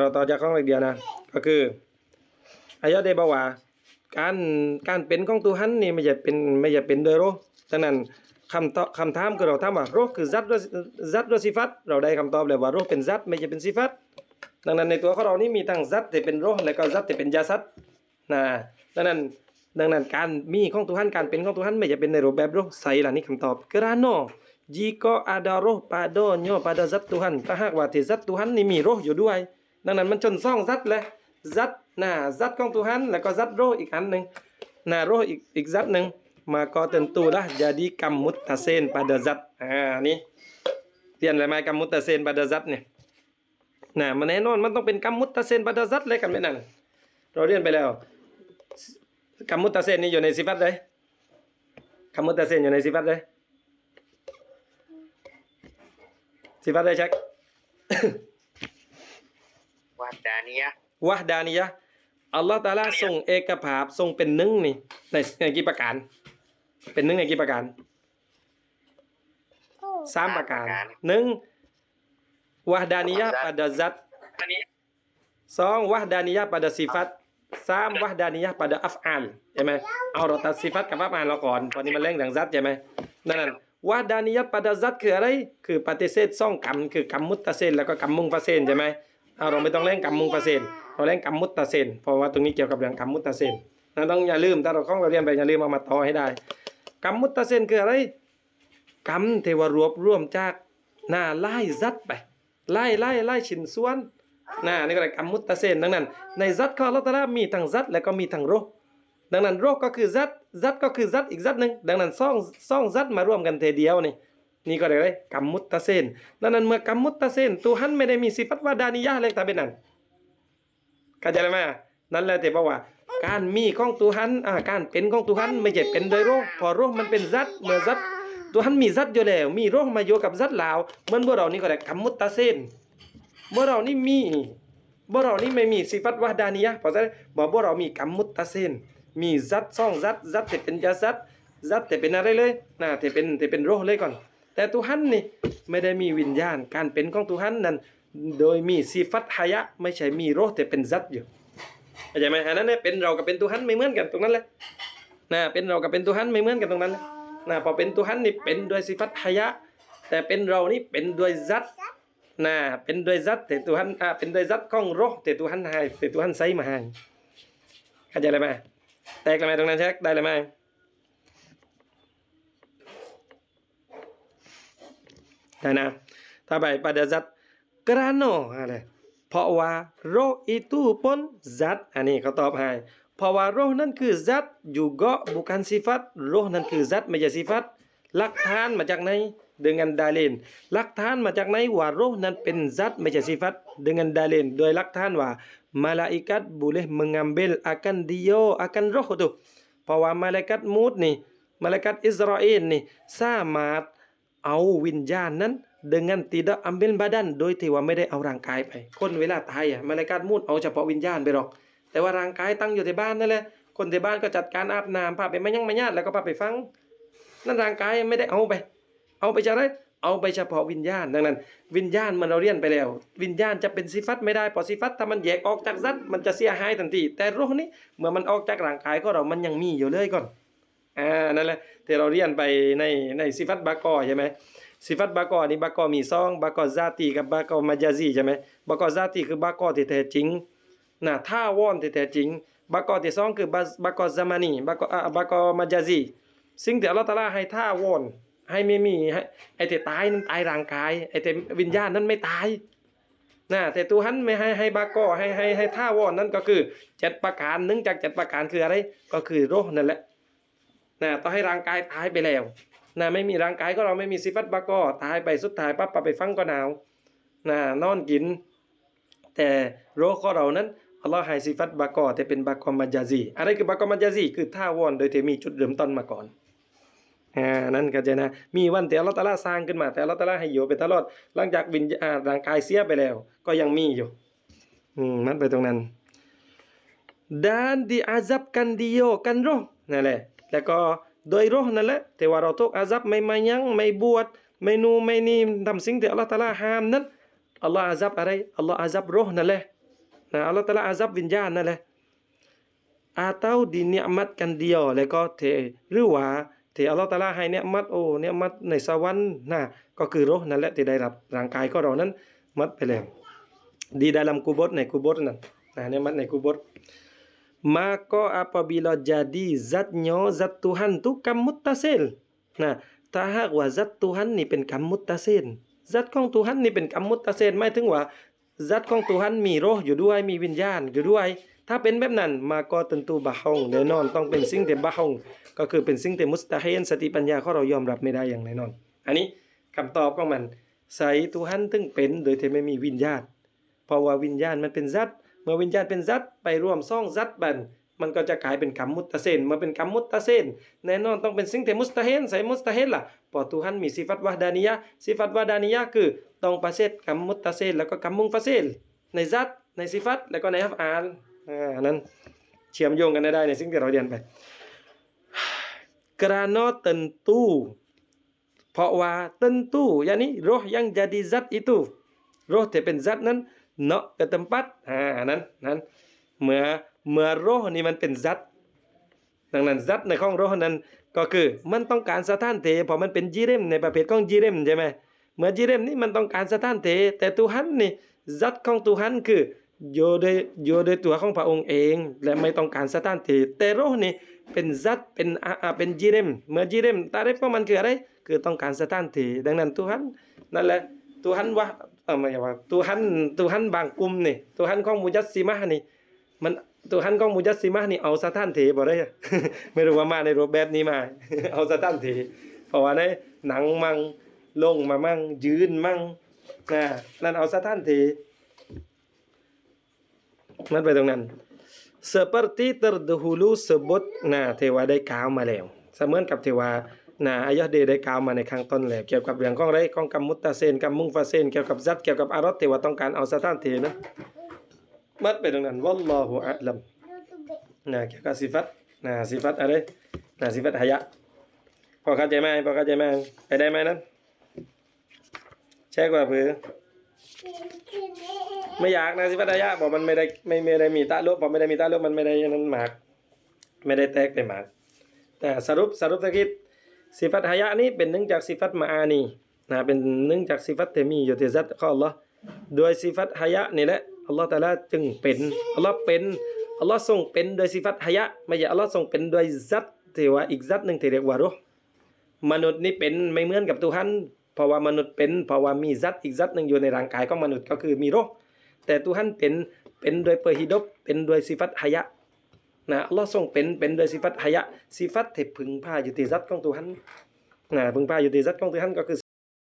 เราต่อจากข้องเล็กเดียวนะ ก็คืออายะได้บอกว่า การการเป็นของตุหันนี่ไม่ใช่เป็นไม่ใช่เป็นโดยโรคฉะนั้นคำตอบคำถามคือเราถามว่าโรคคือซัดซัดด้วยสิฟัตเราได้คำตอบแล้วว่าโรคเป็นซัดไม่ใช่เป็นสิฟัตดังนั้นในตัวของเรานี่มีทั้งซัดที่เป็นโรคและก็ซัดที่เป็นยาซัดนะดังนั้นดังนั้นการมีของตุหันการเป็นของตุหันไม่ใช่เป็นในรูปแบบโรคใส่ละนี่คำตอบ kerana jika ada roh padanya pada zat Tuhan ถ้าหากว่าที่ซัดตุหันนี่มีโรคอยู่ ด้วยดังนั้นมันชนซ่องซัดเลยซัดนะซัดของตุหันแล้วก็ซัดโรคอีกอันหนึ่ง Nah, roh ik, ik zat neng maka tentulah jadi kam muttasin pada zat. Ah, ni. เรียนอะไรมากัมมุตตะเซนบาดาซัตเนี่ยน่ะมันแน่นอนมันต้องเป็นกัมมุตตะเซนบาดาซัตเลยกันไหมนั่นเราเรียนไปแล้วกัมมุตตะเซนนี่อยู่ในสิฟัตเลยกัมมุตตะเซนอยู่ในสิฟัตเลยสิฟัตเลยเช็ค วัดดานียะวะดานียะอัลลอฮ์ตาลาทรงเอกภาพทรงเป็นหนึ่งนี่ในในกี่ประการ เป็นหนึ่งในกี่ประการสามประการหนึ่งวะดานียะ pada zat อันนี้ song wahdaniyah pada sifat สาม wahdaniyah pada af'al ใช่ไหมเอาเราตัดสิฟัตกับ af'al เราก่อนตอนนี้มันเร่งดังซัดใช่ไหมนั่นนั่น wahdaniyah pada zat คืออะไร คือปฏิเสธซ่องกรรมคือกรรมมุตตะเซนแล้วก็กรรมมุงฟาเซนใช่ไหม เอาเราไม่ต้องเร่งกรรมมุงฟาเซนเราเร่งกรรมมุตตะเซนเพราะว่าตรงนี้เกี่ยวกับเรื่องกรรมมุตตะเซนนั่นต้องอย่าลืมถ้าเราคล้องเราเรียนไปอย่าลืมเอามาต่อให้ได้กรรมมุตตะเซนคืออะไรกรรมเทวรวบรวมจากหน้าไล่ซัดไปไล่ไล่ไล่ชิ้นส่วนน่านี่ก็เรียกรรมมุตตะเซนดังนั้น ในซัดของอัลลอฮฺตะอาลามีทั้งซัดและก็มีทั้งโรคดังนั้นโรคก็คือซัดซัดก็คือซัดอีกซัดหนึ่งดังนั้นซ่องซ่องซัดมารวมกันเทเดียวนี่ นี่ก็เรียกอะไรกรรมมุตตะเซนดังนั้นเมื่อกรรมมุตตะเซนตัวหันไม่ได้มีสิฟัตวาดานิยะห์เลยแต่เป็นนั้นเข้าใจไหมนั่นแหละที่บอกว่า การมีของตัวหันอ่าการเป็นของตัวหันไม่ใช่เป็นโดยโรคพอโรคมันเป็นซัดเมื่อซัดตัวหันมีซัดอยู่แล้ว มีโรคมาโยกับซัดลาวเหมือนเมื่อเรานี่ก็ได้กำมุตตะเซนเมื่อเรานี่มีเมื่อเรานี่ไม่มีสิฟัตวะดานียะเพราะฉะนั้นบอกว่าเรามีกำมุตตะเซนมีซัดซ่องซัดซัดแต่เป็นยาซัดซัดแต่เป็นอะไรเลยนะแต่เป็นแต่เป็นโรคเลยก่อน แต่ตัวหันนี่ไม่ได้มีวิญญาณ การเป็นของตัวหันนั้น โดยมีสิฟัตหายะ ไม่ใช่มีโรคแต่เป็นซัดอยู่เข้าใจไหมอันนั้นเนี่ยเป็นเรากับเป็นตัวหันไม่เหมือนกันตรงนั้นแหละนะเป็นเรากับเป็นตัวหันไม่เหมือนกันตรงนั้นแหละนะพอเป็นตัวหันนี่เป็นด้วยสิฟัตหายะ แต่เป็นเรานี่เป็นด้วยซัดนะเป็นด้วยซัดแต่ตัวหันอ่าเป็นด้วยซัดของโรคแต่ตัวหันให้แต่ตัวหันไซมาให้เข้าใจอะไรไหมแตกอะไรไหมตรงนั้นเช็คได้เลยไหม ได้นะถ้าไป pada zat kerana อะไรเพราะว่าโรค itu pun zat อันนี้เขาตอบให้เพราะว่าโรคนั้นคือ zat juga bukan sifat โรคนั้นคือ zat ไม่ใช่ sifat หลักฐานมาจากไหน dengan dalil หลักฐานมาจากไหนว่าโรคนั้นเป็น zat ไม่ใช่ sifat dengan dalil โดยหลักฐานว่า malaikat boleh mengambil akan dia akan roh tu เพราะว่า malaikat มูดนี่ malaikat Israel นี่สามารถ เอาวิญญาณนั้น dengan tidak ambil badan โดยที่ว่าไม่ได้เอาร่างกายไป คนเวลาตายอะ malaikat มูดเอาเฉพาะวิญญาณไปหรอก แต่ว่าร่างกายตั้งอยู่ที่บ้านนั่นแหละคนที่บ้านก็จัดการอาบน้ำพาไปไม่ยังไม่ญาติแล้วก็พาไปฟัง นั่นร่างกายไม่ได้เอาไป เอาไปจากไหนเอาไปเฉพาะวิญญาณดังนั้น วิญญาณมันเราเรียนไปแล้ว วิญญาณจะเป็นสิฟัตไม่ได้พอสิฟัตถ้ามันแยกออกจากซัดมันจะเสียหายทันทีแต่โรคนี้เมื่อมันออกจากร่างกายก็เรามันยังมีอยู่เลยก่อน อ่านั่นแหละที่เราเรียนไปในในสิฟัตบากอใช่ไหมสิฟัตบากอนี่บากอมีซองบากอซาตีกับบากอมาจาซีใช่ไหมบากอซาตีคือบากอที่แท้จริงนะท่าวอนที่แท้จริงบากอที่สองคือบาบากอซามานีบากออ่าบากอมาจาซีสิ่งที่อัลลอฮฺตาลาให้ท่าวอนให้ไม่มีให้ไอ้ที่ตายนั้นตายร่างกายไอ้ที่วิญญาณนั้นไม่ตายนะแต่ตัวหันไม่ให้ให้บากอให้ให้ให้ท่าวอนนั่นก็คือเจ็ดประการหนึ่งจากเจ็ดประการคืออะไร ก็คือโรคนั่นแหละ นะต้องให้ร่างกายตายไปแล้วนะไม่มีร่างกายก็เราไม่มีสิฟัตบากอตายไปสุดท้ายปั๊บปไปฟังก็หนาวนะนอนกิน แต่โรคของเรานั้นอัลลอฮ์ให้สิฟัตบากอแต่เป็นบากอมัจจาซีอะไรคือบากอมัจจาซีคือท่าวอนโดยที่มีจุดเริ่มต้นมาก่อนอ่านั่นก็จะนะมีวันที่อัลลอฮ์ตะอาลาสร้างขึ้นมา แต่อัลลอฮ์ตะอาลาให้อยู่ไปตลอดหลังจากวิญญาณร่างกายเสียไปแล้ว ก็ยังมีอยู่อืมมันไปตรงนั้น dan diazabkan dia kan roh นั่น แล้วก็โดยโรคนั่นแหละแต่ว่าเราตกอาซับไม่มายังไม่บวชไม่นูนไม่นี่ทำสิ่งที่อัลลอฮ์ตะอาลาห้ามนั้นอัลลอฮ์อาซับอะไรอัลลอฮ์อาซับโรคนั่นแหละนะอัลลอฮ์ตะอาลาอาซับวิญญาณนั่นแหละ atau dinikmatkan dia แล้วก็เทหรือว่าที่อัลลอฮ์ตะอาลาให้เนียมัตโอ้เนียมัตในสวรรค์นะก็คือรูห์นั่นแหละที่ได้รับร่างกายของเรานั้นมัดไปแล้ว di dalam kubur ใน kubur นั้นนะเนียมัตใน kubur maka apabila jadi zatnya zat Tuhan tu kam muttasil nah ถ้าหากว่าซัตตุฮันนี่เป็นคำมุตตะเซนซัตของตุฮันนี่เป็นคำมุตตะเซนหมายถึงว่าซัตของตุฮันมีโรห์อยู่ด้วยมีวิญญาณอยู่ด้วย ถ้าเป็นแบบนั้นมาก็ตันตูบะฮองแน่นอนต้องเป็นสิ่งที่บะฮองก็คือเป็นสิ่งที่มุสตะเฮนสติปัญญาของเรายอมรับไม่ได้อย่างแน่นอน อันนี้คำตอบของมันใส่ตุฮันถึงเป็นโดยที่ไม่มีวิญญาณเพราะว่าวิญญาณมันเป็นซัต เมื่อวิญญาณเป็นซัตไปร่วมซ่องซัตบันมันก็จะกลายเป็นคำมุตตะเซนมื่อเป็นคำมุตตะเซนแน่นอนต้องเป็นสิ่งที่มุสตะเฮนใส่มุสตะเฮนล่ะเพอตุฮันมีสิฟัตวะดานียะสิฟัตวะดานียะคือต้องประเสริฐคำมุตตะเซนแล้วก็คำมุงฟาเซลในซัตในสิฟัตแล้วก็ในอัฟอาลอ่าอันนั้นเชื่อมโยงกันได้ในสิ่งที่เราเรียนไป kerana tentu เพราะว่า tentu yakni roh yang jadi zat itu roh ที่เป็นซัตนั้น เนาะ ke tempat อ่านั้นนั้นเมื่อเมื่อโรนี่มันเป็นซัตดังนั้นซัตในของโรนั้นก็คือมันต้องการสถานเทเพราะมันเป็นจีเรมในประเภทของจีเรมใช่ไหมเมื่อจีเรมนี่มันต้องการสถานเทแต่ตุฮันนี่ซัตของตุฮันคืออยู่โดยอยู่โดยตัวของพระองค์เอง และไม่ต้องการสถานเทแต่โรนี่เป็นซัตเป็นอาอาเป็นจีเรมเมื่อจีเรมตาเรฟของมันคืออะไรคือต้องการสถานเทดังนั้นตุฮันนั่นแหละตุฮันวะ เออไม่ใช่ว่าตุฮันตุฮันบางกลุ่มนี่ตุฮันของมุจัสซิมะนี่ มันตัวฮันของมุจัสซิมะนี่เอาสถานเถบ่ได้ไม่รู้ว่ามาในรูปแบบนี้มา เอาสถานเถเพราะว่าในหนังมั่งลงมามั่งยืนมั่งนะนั่นเอาสถานเถมันไปตรงนั้น seperti terdahulu sebut นะเทวาได้กล่าวมาแล้วเสมือนกับเทวา นะอายะเดได้กล่าวมาในข้างต้นแล้วเกี่ยวกับเรื่องของไรของกรรมมุตตะเซนกรรมมุงฟาเซนเกี่ยวกับซัตเกี่ยวกับอารอดเทวาต้องการเอาสถานเถนะมัดไปตรงนั้นวัลลอฮุอะลัมนะเกี่ยวกับสิฟัตนะสิฟัตอะไรนะสิฟัตหายะพอเข้าใจไหมพอเข้าใจไหมไปได้ไหมนั้นแช่กว่าเพื่อไม่อยากนะสิฟัตหายะบอกมันไม่ได้ไม่ไม่ได้มีตะลุบอกไม่ได้มีตะลุมันไม่ได้อันนั้นหมาก ไม่ได้แตกไปหมาก แต่สรุปสรุปตะกี้ สิฟัตหายะนี้เป็นหนึ่องจากสิฟัตมาอานีนะเป็นหนึ่องจากสิฟัตเทมีอยู่ที่ซัตของอัลลอฮ์โดยสิฟัตหายะนี่แหละอัลลอฮฺตะอาลาจึงเป็นอัลลอฮ์เป็นอัลลอฮ์ทรงเป็นโดยสิฟัตหายะไม่ใช่อัลลอฮ์ทรงเป็นโดยซัตที่ว่าอีกซัตหนึ่งที่เรียกว่ารูหมนุษย์นี่เป็นไม่เหมือนกับตุฮันเพราะว่ามนุษย์เป็นเพราะว่ามีซัตอีกซัตหนึ่งอยู่ในร่างกายของมนุษย์ก็คือมีรูหแต่ตุฮันเป็นเป็นโดยเปอร์ฮิดบเป็นโดยสิฟัตหายะ นะอัลลอฮ์ทรงเป็นเป็นโดยสิฟัตหายะสิฟัตที่พึงพาอยู่ที่ซัตของตุฮันนะพึงพาอยู่ที่ซัตของตุฮันก็คือ